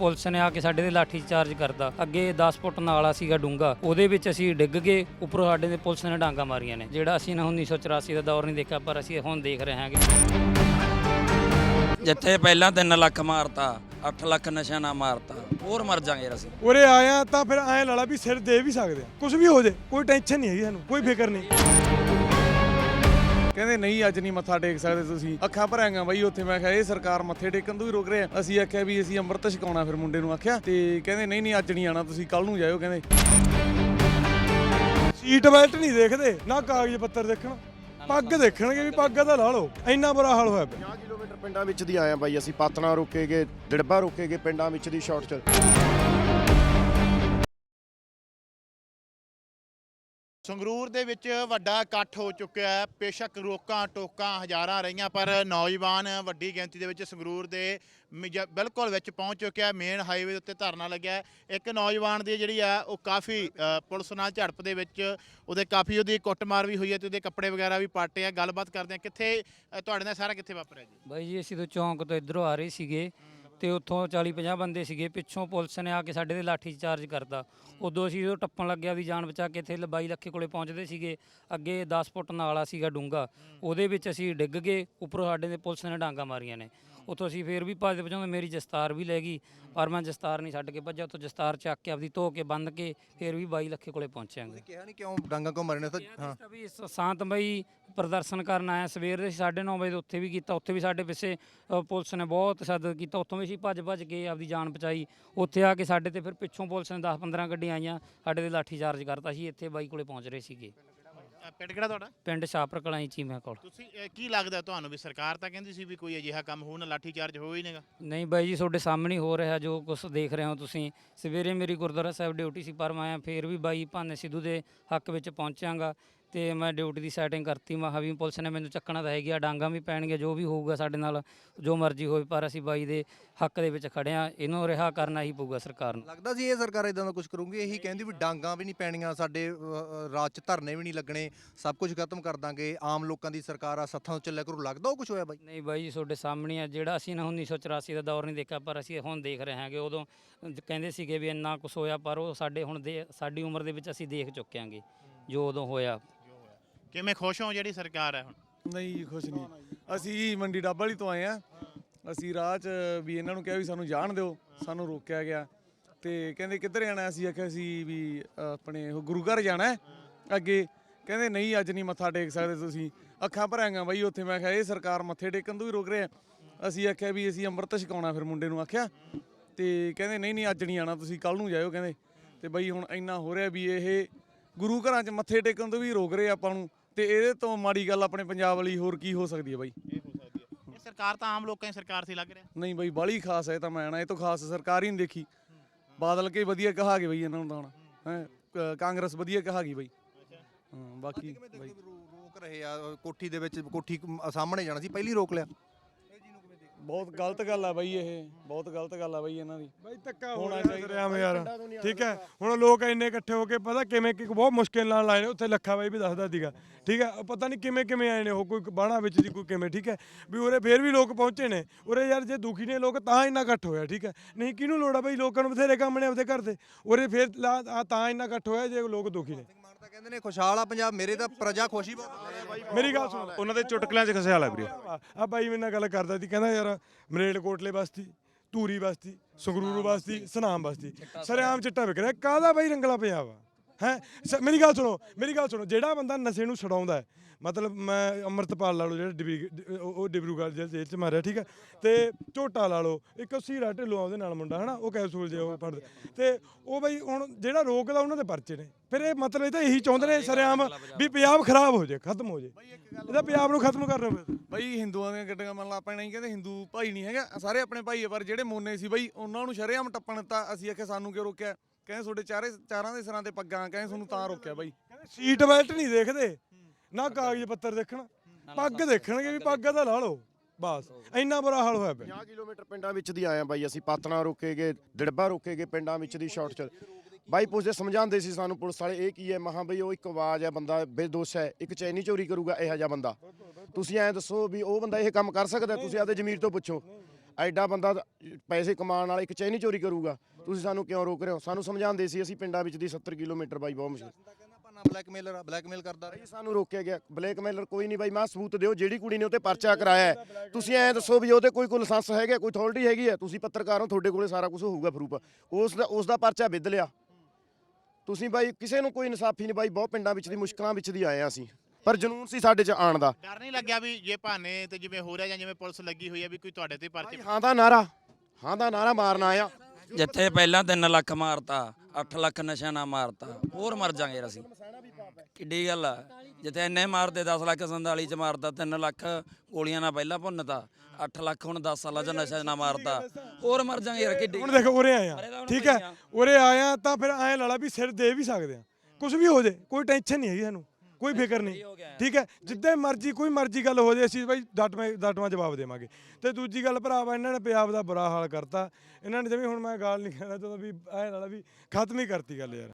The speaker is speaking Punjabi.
ਪੁਲਿਸ ਨੇ ਆ ਕੇ ਸਾਡੇ ਤੇ ਲਾਠੀ ਚਾਰਜ ਕਰਦਾ ਅੱਗੇ 10 ਫੁੱਟ ਨਾਲਾ ਸੀਗਾ ਡੂੰਗਾ ਉਹਦੇ ਵਿੱਚ ਅਸੀਂ ਡਿੱਗ ਗਏ। ਉੱਪਰੋਂ ਸਾਡੇ ਦੇ ਪੁਲਿਸ ਨੇ ਡਾਂਗਾ ਮਾਰੀਆਂ ਨੇ। ਜਿਹੜਾ ਅਸੀਂ ਨਾ 1984 ਦਾ ਦੌਰ ਨਹੀਂ ਦੇਖਿਆ ਪਰ ਅਸੀਂ ਹੁਣ ਦੇਖ ਰਹੇ ਹਾਂਗੇ। ਜਿੱਥੇ ਪਹਿਲਾਂ 3 ਲੱਖ ਮਾਰਤਾ 8 ਲੱਖ ਨਸ਼ਾ ਨਾ ਮਾਰਤਾ ਹੋਰ ਮਰ ਜਾਾਂਗੇ ਅਸੀਂ। ਉਰੇ ਆਇਆ ਤਾਂ ਫਿਰ ਐਂ ਲਾਲਾ ਵੀ ਸਿਰ ਦੇ ਵੀ ਸਕਦੇ ਆ। ਕੁਝ ਵੀ ਹੋ ਜੇ ਕੋਈ ਟੈਨਸ਼ਨ ਨਹੀਂ ਹੈਗੀ ਸਾਨੂੰ ਕੋਈ ਫਿਕਰ ਨਹੀਂ। ਕਹਿੰਦੇ, ਨਹੀਂ, ਅੱਜ ਨਹੀਂ ਮੱਥਾ ਟੇਕ ਸਕਦੇ ਤੁਸੀਂ। ਅੱਖਾਂ ਭਰਾਂਗਾ ਬਾਈ ਉੱਥੇ। ਮੈਂ ਕਿਹਾ, ਇਹ ਸਰਕਾਰ ਮੱਥੇ ਟੇਕਣ ਤੋਂ ਵੀ ਰੋਕ ਰਹੇ ਅਸੀਂ ਆਖਿਆ ਵੀ ਅਸੀਂ ਅੰਮ੍ਰਿਤ ਛਕਾਉਣਾ ਫਿਰ ਮੁੰਡੇ ਨੂੰ ਆਖਿਆ ਤੇ ਕਹਿੰਦੇ, ਨਹੀਂ ਨਹੀਂ, ਅੱਜ ਨਹੀਂ ਆਣਾ ਤੁਸੀਂ ਕੱਲ ਨੂੰ ਜਾਇਓ। ਕਹਿੰਦੇ, ਸੀਟ ਬੈਲਟ ਨਹੀਂ ਦੇਖਦੇ, ਨਾ ਕਾਗਜ਼ ਪੱਤਰ ਦੇਖਣ। ਪੱਗ ਦੇਖਣਗੇ ਵੀ ਪੱਗ ਦਾ ਲਾ ਲਓ, ਇੰਨਾ ਬੁਰਾ ਹਾਲ ਹੋਇਆ ਪਿਆ। 50 ਕਿਲੋਮੀਟਰ ਪਿੰਡਾਂ ਵਿੱਚ ਦੀ ਆਏ ਆ ਬਾਈ ਅਸੀਂ। ਪਾਤਣਾ ਰੋਕੇਗੇ ਡਿੜਬਾ ਰੋਕੇਗੇ ਪਿੰਡਾਂ ਵਿੱਚ ਦੀ ਸ਼ਾਰਟ ਚ। ਸੰਗਰੂਰ ਦੇ ਵਿੱਚ ਵੱਡਾ ਇਕੱਠ ਹੋ ਚੁੱਕਿਆ ਹੈ। ਬੇਸ਼ੱਕ ਰੋਕਾਂ ਟੋਕਾਂ ਹਜ਼ਾਰਾਂ ਰਹੀਆਂ ਪਰ ਨੌਜਵਾਨ ਵੱਡੀ ਗਿਣਤੀ ਦੇ ਵਿੱਚ ਸੰਗਰੂਰ ਦੇ ਮਿਜ- ਬਿਲਕੁਲ ਵਿੱਚ ਪਹੁੰਚ ਚੁੱਕਿਆ ਮੇਨ ਹਾਈਵੇ ਦੇ ਉੱਤੇ ਧਰਨਾ ਲੱਗਿਆ ਹੈ। ਇੱਕ ਨੌਜਵਾਨ ਦੀ ਜਿਹੜੀ ਆ ਉਹ ਕਾਫੀ ਅ, ਪੁਲਿਸ ਨਾਲ ਝੜਪ ਦੇ ਵਿੱਚ ਉਹਦੇ ਕਾਫੀ ਉਹਦੀ ਕੁੱਟਮਾਰ ਵੀ ਹੋਈ ਹੈ ਤੇ ਉਹਦੇ ਕੱਪੜੇ ਵਗੈਰਾ ਵੀ ਪਾਟੇ ਆ। ਗੱਲਬਾਤ ਕਰਦੇ ਆ। ਕਿੱਥੇ ਅ, ਤੁਹਾਡੇ ਨਾਲ ਸਾਰਾ ਕਿੱਥੇ ਵਾਪਰਿਆ ਜੀ? ਬਾਈ ਜੀ ਅਸੀਂ ਤੋਂ ਚੌਂਕ ਤੋਂ ਇਧਰੋਂ ਆ ਰਹੇ ਸੀਗੇ। ਤੇ ਉੱਥੋਂ 40 50 ਬੰਦੇ ਸੀਗੇ, ਪਿੱਛੋਂ ਪੁਲਿਸ ਨੇ ਆ ਕੇ ਸਾਡੇ ਤੇ ਲਾਠੀ ਚਾਰਜ ਕਰਤਾ। ਉਦੋਂ ਅਸੀਂ ਉਹ ਟੱਪਣ ਲੱਗਿਆ ਵੀ ਜਾਨ ਬਚਾ ਕੇ ਇੱਥੇ ਬਾਈ ਲੱਖੇ ਕੋਲੇ ਪਹੁੰਚਦੇ ਸੀਗੇ, ਅੱਗੇ 10 ਫੁੱਟ ਨਾਲਾ ਸੀਗਾ ਡੂੰਗਾ ਉਹਦੇ ਵਿੱਚ ਅਸੀਂ ਡਿੱਗ ਗਏ, ਉੱਪਰੋਂ ਸਾਡੇ ਦੇ ਪੁਲਿਸ ਨੇ ਡਾਂਗਾ ਮਾਰੀਆਂ ਨੇ। ਉੱਥੋਂ ਅਸੀਂ ਫੇਰ ਵੀ ਭੱਜਦੇ ਭਜਾਉਂਦੇ ਮੇਰੀ ਜਸਤਾਰ ਵੀ ਲੈ ਗਈ ਪਰ ਮੈਂ ਜਸਤਾਰ ਨਹੀਂ ਛੱਡ ਕੇ ਭੱਜਿਆ ਉੱਥੋਂ ਜਸਤਾਰ ਚੱਕ ਕੇ ਆਪਦੀ ਧੋ ਕੇ ਬੰਨ ਕੇ ਫੇਰ ਵੀ ਬਾਈ ਲੱਖੇ ਕੋਲੇ ਪਹੁੰਚਿਆਂਗੇ ਕਿਹਾ ਨਹੀਂ ਕਿਉਂ ਡਾਂਗਾ ਕਿਉਂ ਮਾਰਨੇ ਤਾਂ ਹਾਂ। ਹਾਂ ਵੀ ਸ- ਸ਼ਾਂਤਮਈ ਪ੍ਰਦਰਸ਼ਨ ਕਰਨ ਆਇਆ ਸਵੇਰ ਦੇ 9:30 ਵਜੇ ਉੱਥੇ ਵੀ ਕੀਤਾ ਉੱਥੇ ਵੀ ਸਾਡੇ ਪਿੱਛੇ ਅ, ਪੁਲਿਸ ਨੇ ਬਹੁਤ ਤਸ਼ੱਦਦ ਕੀਤਾ ਉੱਥੋਂ ਵੀ ਅਸੀਂ ਭੱਜ ਭੱਜ ਕੇ ਆਪਦੀ ਜਾਨ ਬਚਾਈ ਉੱਥੇ ਆ ਕੇ ਸਾਡੇ ਤੇ ਫਿਰ ਪਿੱਛੋਂ ਪੁਲਿਸ ਨੇ 10-15 ਗੱਡੀਆਂ ਆਈਆਂ ਸਾਡੇ ਤੇ ਲਾਠੀ ਚਾਰਜ ਕਰਤਾ ਸੀ ਇੱਥੇ ਬਾਈ ਕੋਲੇ ਪਹੁੰਚ ਰਹੇ ਸੀਗੇ। ਅ, ਪਿੰਡ ਕਿਹੜਾ ਤੁਹਾਡਾ? ਪਿੰਡ ਸ਼ਾਹਪੁਰ ਕਲਾਂ ਚੀਮਿਆਂ ਕੋਲ। ਤੁਸੀਂ ਅ, ਕੀ ਲੱਗਦਾ ਤੁਹਾਨੂੰ ਵੀ ਸਰਕਾਰ ਤਾਂ ਕਹਿੰਦੀ ਸੀ ਵੀ ਕੋਈ ਅਜਿਹਾ ਕੰਮ ਨਾ ਲਾਠੀ ਚਾਰਜ ਹੋ ਹੀ ਨਹੀਂਗਾ? ਨਹੀਂ ਬਾਈ ਜੀ ਤੁਹਾਡੇ ਸਾਹਮਣੇ ਹੀ ਹੋ ਰਿਹਾ ਜੋ ਕੁਝ ਦੇਖ ਰਹੇ ਹੋ ਤੁਸੀਂ। ਸਵੇਰੇ ਮੇਰੀ ਗੁਰਦੁਆਰਾ ਸਾਹਿਬ ਡਿਊਟੀ ਸੀ ਪਰ ਮੈਂ ਫੇਰ ਵੀ ਬਾਈ ਭਾਨੇ ਸਿੱਧੂ ਦੇ ਹੱਕ ਵਿੱਚ ਪਹੁੰਚਾਂਗਾ ਤੇ ਮੈਂ ਡਿਊਟੀ ਦੀ ਸੈਟਿੰਗ ਕਰਤੀ। ਮੈਂ ਕਿਹਾ ਵੀ ਪੁਲਿਸ ਨੇ ਮੈਨੂੰ ਚੱਕਣਾ ਤਾਂ ਹੈਗੀ ਆ ਡਾਂਗਾ ਵੀ ਪੈਣਗੇ ਜੋ ਵੀ ਹੋਊਗਾ ਸਾਡੇ ਨਾਲ ਜੋ ਮਰਜ਼ੀ ਹੋਵੇ ਪਰ ਅਸੀਂ ਬਾਈ ਦੇ ਹੱਕ ਦੇ ਵਿੱਚ ਖੜੇ ਆ। ਇਹਨੂੰ ਰਿਹਾ ਕਰਨਾ ਹੀ ਪਊਗਾ ਸਰਕਾਰ ਨੂੰ। ਲੱਗਦਾ ਸੀ ਇਹ ਸਰਕਾਰ ਇਦਾਂ ਦਾ ਕੁਝ ਕਰੂਗੀ? ਇਹੀ ਕਹਿੰਦੀ ਵੀ ਡਾਂਗਾ ਵੀ ਨਹੀਂ ਪੈਣੀਆਂ ਸਾਡੇ ਰਾਜ ਚ ਧਰਨੇ ਵੀ ਨਹੀਂ ਲੱਗਣੇ ਸਭ ਕੁਝ ਖਤਮ ਕਰ ਦਾਂਗੇ ਆਮ ਲੋਕਾਂ ਦੀ ਸਰਕਾਰ ਆ ਸੱਥਾਂ ਤੋਂ ਚੱਲਿਆ ਕਰੂ। ਲੱਗਦਾ ਉਹ ਕੁਝ ਹੋਇਆ ਬਾਈ? ਨਹੀਂ ਬਾਈ ਜੀ ਤੁਹਾਡੇ ਸਾਹਮਣੇ ਆ ਜਿਹੜਾ ਅਸੀਂ ਨਾ 1984 ਦਾ ਦੌਰ ਨਹੀਂ ਦੇਖਿਆ ਪਰ ਅਸੀਂ ਹੁਣ ਦੇਖ ਰਹੇ ਹਾਂਗੇ। ਉਦੋਂ ਕਹਿੰਦੇ ਸੀਗੇ ਵੀ ਇੰਨਾ ਕੁਝ ਹੋਇਆ ਪਰ ਉਹ ਸਾਡੇ ਹੁਣ ਦੇ ਸਾਡੀ ਉਮਰ ਦੇ ਵਿੱਚ ਅਸੀਂ ਦੇਖ ਚੁੱਕੇ ਹਾਂਗੇ ਜੋ ਉਦੋਂ ਹੋਇਆ। ਕਿਵੇਂ ਖੁਸ਼ ਹੋ ਜਿਹੜੀ ਸਰਕਾਰ ਹੈ ਹੁਣ? ਨਹੀਂ ਜੀ, ਖੁਸ਼ ਨਹੀਂ। ਅਸੀਂ ਮੰਡੀ ਡੱਬ ਵਾਲੀ ਤੋਂ ਆਏ ਆ। ਅਸੀਂ ਰਾਹ 'ਚ ਵੀ ਇਹਨਾਂ ਨੂੰ ਕਿਹਾ ਵੀ ਸਾਨੂੰ ਜਾਣ ਦਿਓ ਸਾਨੂੰ ਰੋਕਿਆ ਗਿਆ। ਤੇ ਕਹਿੰਦੇ ਕਿੱਧਰ ਜਾਣਾ? ਅਸੀਂ ਆਖਿਆ ਸੀ ਵੀ ਆਪਣੇ ਉਹ ਗੁਰੂ ਘਰ ਜਾਣਾ ਹੈ ਅੱਗੇ। ਕਹਿੰਦੇ ਨਹੀਂ ਅੱਜ ਨਹੀਂ ਮੱਥਾ ਟੇਕ ਸਕਦੇ ਤੁਸੀਂ। ਅੱਖਾਂ ਭਰਾਂਗਾ ਬਾਈ ਉੱਥੇ। ਮੈਂ ਕਿਹਾ ਇਹ ਸਰਕਾਰ ਮੱਥੇ ਟੇਕਣ ਤੋਂ ਵੀ ਰੋਕ ਰਿਹਾ ਅਸੀਂ ਆਖਿਆ ਵੀ ਅਸੀਂ ਅੰਮ੍ਰਿਤ ਛਕਾਉਣਾ ਫਿਰ ਮੁੰਡੇ ਨੂੰ ਆਖਿਆ। ਤੇ ਕਹਿੰਦੇ ਨਹੀਂ ਨਹੀਂ ਅੱਜ ਨਹੀਂ ਆਣਾ ਤੁਸੀਂ ਕੱਲ ਨੂੰ ਜਾਇਓ ਕਹਿੰਦੇ। ਤੇ ਬਈ ਹੁਣ ਇੰਨਾ ਹੋ ਰਿਹਾ ਵੀ ਇਹ ਗੁਰੂ ਘਰਾਂ 'ਚ ਮੱਥੇ ਟੇਕਣ ਤੋਂ ਵੀ ਰੋਕ ਰਹੇ ਆਪਾਂ ਨੂੰ। ਤੇ ਇਹਦੇ ਤੋਂ ਮਾੜੀ ਗੱਲ ਆਪਣੇ ਪੰਜਾਬ ਵਾਲੀ ਹੋਰ ਕੀ ਹੋ ਸਕਦੀ ਹੈ ਬਾਈ? ਇਹ ਹੋ ਸਕਦੀ ਹੈ? ਇਹ ਸਰਕਾਰ ਤਾਂ ਆਮ ਲੋਕਾਂ ਦੀ ਸਰਕਾਰ ਸੀ ਲੱਗ ਰਿਹਾ। ਨਹੀਂ ਬਾਈ ਬਾਲੀ ਖਾਸ ਹੈ ਇਹ ਤਾਂ ਮੈਂ ਨਾ ਇਹ ਤੋਂ ਖਾਸ ਸਰਕਾਰ ਹੀ ਨਹੀਂ ਦੇਖੀ। ਬਾਦਲ ਕੇ ਵਧੀਆ ਕਹਾਗੇ ਬਈ ਇਹਨਾਂ ਨੂੰ ਤਾਂ ਹੁਣ ਹੈ? ਕਾਂਗਰਸ ਵਧੀਆ ਕਹਾਗੀ ਬਈ। ਹਾਂ ਬਾਕੀ ਬਾਈ। ਰੋਕ ਰਹੇ ਆ ਕੋਠੀ ਦੇ ਵਿੱਚ ਕੋਠੀ ਸਾਹਮਣੇ ਜਾਣਾ ਸੀ ਪਹਿਲੀ ਰੋਕ ਲਿਆ। ਬਹੁਤ ਗਲਤ ਗੱਲ ਆ ਬਈ ਇਹ। ਬਹੁਤ ਗਲਤ ਗੱਲ ਆ ਬਈ ਇਹਨਾਂ ਦੀ। ਬਾਈ ਧੱਕਾ ਹੋ ਹੋਣਾ ਰਿਹਾ। ਸਰਿਆਮ ਯਾਰ। ਠੀਕ ਹੈ? ਹੁਣ ਲੋਕ ਇੰਨੇ ਇਕੱਠੇ ਹੋ ਕੇ ਪਤਾ ਕਿਵੇਂ ਕਿ ਬਹੁਤ ਮੁਸ਼ਕਿਲ ਨਾਲ ਲਾਏ ਨੇ। ਉੱਥੇ ਲੱਖਾ ਬਾਈ ਵੀ ਦੱਸਦਾ ਸੀਗਾ। ਠੀਕ ਹੈ? ਪਤਾ ਨਹੀਂ ਕਿਵੇਂ ਕਿਵੇਂ ਆਏ ਨੇ ਉਹ ਕੋਈ ਬਾਣਾ ਵਿੱਚ ਦੀ ਕੋਈ ਕਿਵੇਂ। ਠੀਕ ਹੈ? ਵੀ ਉਰੇ ਫੇਰ ਵੀ ਲੋਕ ਪਹੁੰਚੇ ਨੇ। ਉਰੇ ਯਾਰ ਜੇ ਦੁਖੀ ਨੇ ਲੋਕ ਤਾਂ ਇੰਨਾ ਇਕੱਠ ਹੋਇਆ। ਠੀਕ ਹੈ? ਨਹੀਂ ਕਿਹਨੂੰ ਲੋੜ ਆ ਬਈ? ਲੋਕਾਂ ਨੂੰ ਬਥੇਰੇ ਕੰਮ ਨੇ ਆਪਦੇ ਘਰ ਦੇ। ਉਰੇ ਫੇਰ ਲਾ- ਆ ਤਾਂ ਇੰਨਾ ਇਕੱਠ ਹੋਇਆ ਜੇ ਲੋਕ ਦੁਖੀ ਨੇ। ਕਹਿੰਦੇ ਨੇ ਖੁਸ਼ਹਾਲ ਆ ਪੰਜਾਬ ਮੇਰੇ ਤਾਂ ਪ੍ਰਜਾ ਖੁਸ਼ੀ ਬਹੁਤ ਮੇਰੀ ਗੱਲ ਸੁਣ ਉਹਨਾਂ ਦੇ ਚੁਟਕਲਿਆਂ 'ਚ ਖਸਿਆਲ ਆ ਵੀਰੇ। ਆ ਬਾਈ ਮੇਰੇ ਨਾਲ ਗੱਲ ਕਰਦਾ ਸੀ ਕਹਿੰਦਾ ਯਾਰ ਮਰੇਲਕੋਟਲੇ ਬਸਤੀ ਧੂਰੀ ਬਸਤੀ ਸੰਗਰੂਰ ਬਸਤੀ ਸਨਾਮ ਬਸਤੀ ਸਰਿਆਮ ਚਿੱਟਾ ਵਿਕ ਰਿਹਾ। ਕਾਹਦਾ ਬਾਈ ਰੰਗਲਾ ਪੰਜਾਬ ਆ ਹੈ? ਮੇਰੀ ਗੱਲ ਸੁਣੋ, ਮੇਰੀ ਗੱਲ ਸੁਣੋ, ਜਿਹੜਾ ਬੰਦਾ ਨਸ਼ੇ ਨੂੰ ਛਡਾਉਂਦਾ ਮਤਲਬ ਮੈਂ ਅੰਮ੍ਰਿਤਪਾਲ ਲਾ ਲਓ, ਜਿਹੜਾ ਡਿਬਰੀ ਉਹ ਡਿਬਰੂਗੜ੍ਹ ਜੇਲ੍ਹ ਜੇਲ੍ਹ ਚ ਮਾਰਿਆ, ਠੀਕ ਹੈ? ਤੇ ਝੋਟਾ ਲਾ ਲਓ, ਇੱਕ ਸੀਰਾ ਢਿੱਲੋਂ ਉਹਦੇ ਨਾਲ ਮੁੰਡਾ, ਹਨਾ? ਉਹ ਕੈਪਸੂਲ ਜੇ ਉਹ ਫੜਦੇ। ਤੇ ਉਹ ਬਈ ਹੁਣ ਜਿਹੜਾ ਰੋਕਦਾ ਉਹਨਾਂ ਦੇ ਪਰਚੇ ਨੇ। ਫਿਰ ਇਹ ਮਤਲਬ ਇਹ ਤਾਂ ਇਹੀ ਚਾਹੁੰਦੇ ਨੇ ਸਰਿਆਮ ਵੀ ਪੰਜਾਬ ਖਰਾਬ ਹੋ ਜਾਏ ਖਤਮ ਹੋ ਜਾਏ ਇਹਦਾ ਪੰਜਾਬ ਨੂੰ ਖਤਮ ਕਰ ਪਏ ਬਈ ਹਿੰਦੂਆਂ ਦੀਆਂ ਗੱਡੀਆਂ ਮੰਨ ਲਾ, ਆਪਾਂ ਨਹੀਂ ਕਹਿੰਦੇ ਹਿੰਦੂ ਭਾਈ ਨਹੀਂ ਹੈਗਾ, ਸਾਰੇ ਆਪਣੇ ਭਾਈ ਆ, ਪਰ ਜਿਹੜੇ ਮੋਨੇ ਸੀ ਬਈ, ਉਹਨਾਂ ਨੂੰ ਸ਼ਰੇਆਮ ਟੱਪਣ ਦਿੱਤਾ, ਅਸੀਂ ਆਖਿਆ ਸਾਨੂੰ ਕਿਉਂ ਰੋਕਿਆ? ਕਹਿੰਦੇ ਤੁਹਾਡੇ ਚਾਰੇ ਚਾਰਾਂ ਦੇ ਸਿਰਾਂ ਤੇ ਪੱਗਾਂ ਕਹਿੰਦੇ ਤੁਹਾਨੂੰ ਤਾਂ ਰੋਕਿਆ ਬਈ। ਕਹਿੰਦੇ ਸੀਟ ਬੈਲਟ ਨਹੀਂ ਦੇਖਦੇ। ਨਾ ਕਾਗਜ਼ ਪੱਤਰ ਦੇਖਣ ਪੱਗ ਦੇਖਣਗੇ ਵੀ ਪੱਗ ਦਾ। ਲਾ ਲਓ ਬਸ। ਇੰਨਾ ਬੁਰਾ ਹਾਲ ਹੋਇਆ ਪਿਆ। 50 ਕਿਲੋਮੀਟਰ ਪਿੰਡਾਂ ਵਿੱਚ ਦੀ ਆਏ ਆ ਬਾਈ ਅਸੀਂ ਪਾਤਣਾ ਰੋਕੇਗੇ ਡਿੜਬਾ ਰੋਕੇਗੇ ਪਿੰਡਾਂ ਵਿੱਚ ਦੀ ਸ਼ਾਰਟ ਚ। ਬਾਈ ਪੁੱਛਦੇ ਸਮਝਾਉਂਦੇ ਸੀ ਸਾਨੂੰ ਪੁਲਿਸ ਵਾਲੇ ਇਹ ਕੀ ਹੈ? ਮਹਾ ਬਈ ਉਹ ਇੱਕ ਆਵਾਜ਼ ਹੈ ਬੰਦਾ ਬੇਦੋਸ਼ ਹੈ ਇੱਕ ਚੈਨੀ ਚੋਰੀ ਕਰੂਗਾ ਇਹੋ ਜਿਹਾ ਬੰਦਾ। ਤੁਸੀਂ ਐਂ ਦੱਸੋ ਵੀ ਉਹ ਬੰਦਾ ਇਹ ਕੰਮ ਕਰ ਸਕਦਾ ਤੁਸੀਂ ਆਪਦੇ ਜ਼ਮੀਰ ਤੋਂ ਪੁੱਛੋ। ਐਡਾ ਬੰਦਾ ਤਾਂ ਪੈਸੇ ਕਮਾਉਣ ਵਾਲਾ ਇੱਕ ਚੈਨੀ ਚੋਰੀ ਕਰੂਗਾ। ਤੁਸੀਂ ਸਾਨੂੰ ਕਿਉਂ ਰੋਕ ਰਹੇ ਹੋ? ਸਾਨੂੰ ਸਮਝਾਉਂਦੇ ਸੀ ਅਸੀਂ ਪਿੰਡਾਂ ਵਿੱਚ ਦੀ 70 ਕਿਲੋਮੀਟਰ ਬਾਈ ਬਹੁਤ ਮੁਸ਼ਕਿਲ। ਤਾਂ ਭਾਨਾ ਬਲੈਕਮੇਲਰ ਆ ਬਲੈਕਮੇਲ ਕਰਦਾ ਭਾਈ ਸਾਨੂੰ ਰੋਕਿਆ ਗਿਆ। ਬਲੈਕਮੇਲਰ ਕੋਈ ਨਹੀਂ ਬਾਈ ਮੈਂ ਸਬੂਤ ਦਿਓ ਜਿਹੜੀ ਕੁੜੀ ਨੇ ਉੱਤੇ ਪਰਚਾ ਕਰਾਇਆ ਹੈ। ਤੁਸੀਂ ਐਂ ਦੱਸੋ ਵੀ ਉਹਤੇ ਕੋਈ ਕੋਈ ਲਾਇਸੈਂਸ ਹੈਗਾ ਕੋਈ ਅਥਾਰਟੀ ਹੈਗੀ ਹੈ? ਤੁਸੀਂ ਪੱਤਰਕਾਰ ਹੋ ਤੁਹਾਡੇ ਕੋਲੇ ਸਾਰਾ ਕੁਝ ਹੋਊਗਾ ਪ੍ਰੂਫ ਉਸ ਦਾ ਉਸ ਦਾ ਪਰਚਾ ਵਿਦ ਲਿਆ। ਤੁਸੀਂ ਬਾਈ ਕਿਸੇ ਨੂੰ ਕੋਈ ਇਨਸਾਫੀ ਨਹੀਂ ਬਾਈ ਬਹੁਤ ਪਿੰਡਾਂ ਵਿੱਚ ਦੀ ਮੁਸ਼ਕਲਾਂ ਵਿੱਚ ਦੀ ਆਏ ਆ ਅਸੀਂ। ਪਰ ਜਨੂਨ ਸੀ ਸਾਡੇ 'ਚ ਆਣ ਦਾ। ਡਰ ਨਹੀਂ ਲੱਗਿਆ ਵੀ ਜੇ ਭਾਨੇ ਤੇ ਜਿਵੇਂ ਹੋ ਰਿਹਾ ਜਾਂ ਜਿਵੇਂ ਪੁਲਿਸ ਲੱਗੀ ਹੋਈ ਹੈ ਵੀ ਕੋਈ ਤੁਹਾਡੇ ਤੇ ਪਰਚੇ ਭਾਈ ਹਾਂ ਦਾ ਨਾਰਾ ਹਾਂ ਦਾ ਨਾਰਾ ਮਾਰਨ ਆਇਆ। ਜਿੱਥੇ ਪਹਿਲਾਂ 3 ਲੱਖ ਮਾਰਤਾ 8 ਲੱਖ ਨਸ਼ਾ ਨਾ ਮਾਰਤਾ ਹੋਰ ਮਰ ਜਾਾਂਗੇ ਯਾਰ ਅਸੀਂ। ਕਿੱਡੀ ਗੱਲ ਆ ਜਿੱਥੇ ਇੰਨੇ ਮਾਰਦੇ 10 ਲੱਖ 47 ਚ ਮਾਰਦਾ 3 ਲੱਖ ਗੋਲੀਆਂ ਨਾਲ ਪਹਿਲਾਂ ਭੁੰਨਤਾ 8 ਲੱਖ ਹੁਣ 10 ਸਾਲਾਂ ਚ ਨਸ਼ਾ ਨਾ ਮਾਰਤਾ ਹੋਰ ਮਰ ਜਾਾਂਗੇ ਯਾਰ ਕਿੱਡੀ ਹੁਣ ਦੇਖੋ ਉਰੇ ਆਇਆ ਠੀਕ ਹੈ। ਉਰੇ ਆਇਆ ਤਾਂ ਫਿਰ ਐਂ ਲਾਲਾ ਵੀ ਸਿਰ ਦੇ ਵੀ ਸਕਦੇ ਆ। ਕੁਝ ਵੀ ਹੋ ਜੇ ਕੋਈ ਟੈਨਸ਼ਨ ਨਹੀਂ ਹੈਗੀ ਸਾਨੂੰ। ਕੋਈ ਫਿਕਰ ਨਹੀਂ। ਠੀਕ ਹੈ ਜਿੱਦਾਂ ਮਰਜ਼ੀ ਕੋਈ ਮਰਜ਼ੀ ਗੱਲ ਹੋ ਜੇ ਅਸੀਂ ਬਾਈ ਡਟਵੇਂ ਡਟਵਾਂ ਜਵਾਬ ਦੇਵਾਂਗੇ। ਤੇ ਦੂਜੀ ਗੱਲ ਭਰਾਵਾ ਇਹਨਾਂ ਨੇ ਪੰਜਾਬ ਦਾ ਬੁਰਾ ਹਾਲ ਕਰਤਾ। ਇਹਨਾਂ ਨੇ ਜਿਵੇਂ ਹੁਣ ਮੈਂ ਗਾਲ ਨਹੀਂ ਕਹਿਣਾ ਚਾਹੁੰਦਾ ਵੀ ਐਂ ਲਾਲਾ ਵੀ ਖਤਮ ਹੀ ਕਰਤੀ ਗੱਲ ਯਾਰ।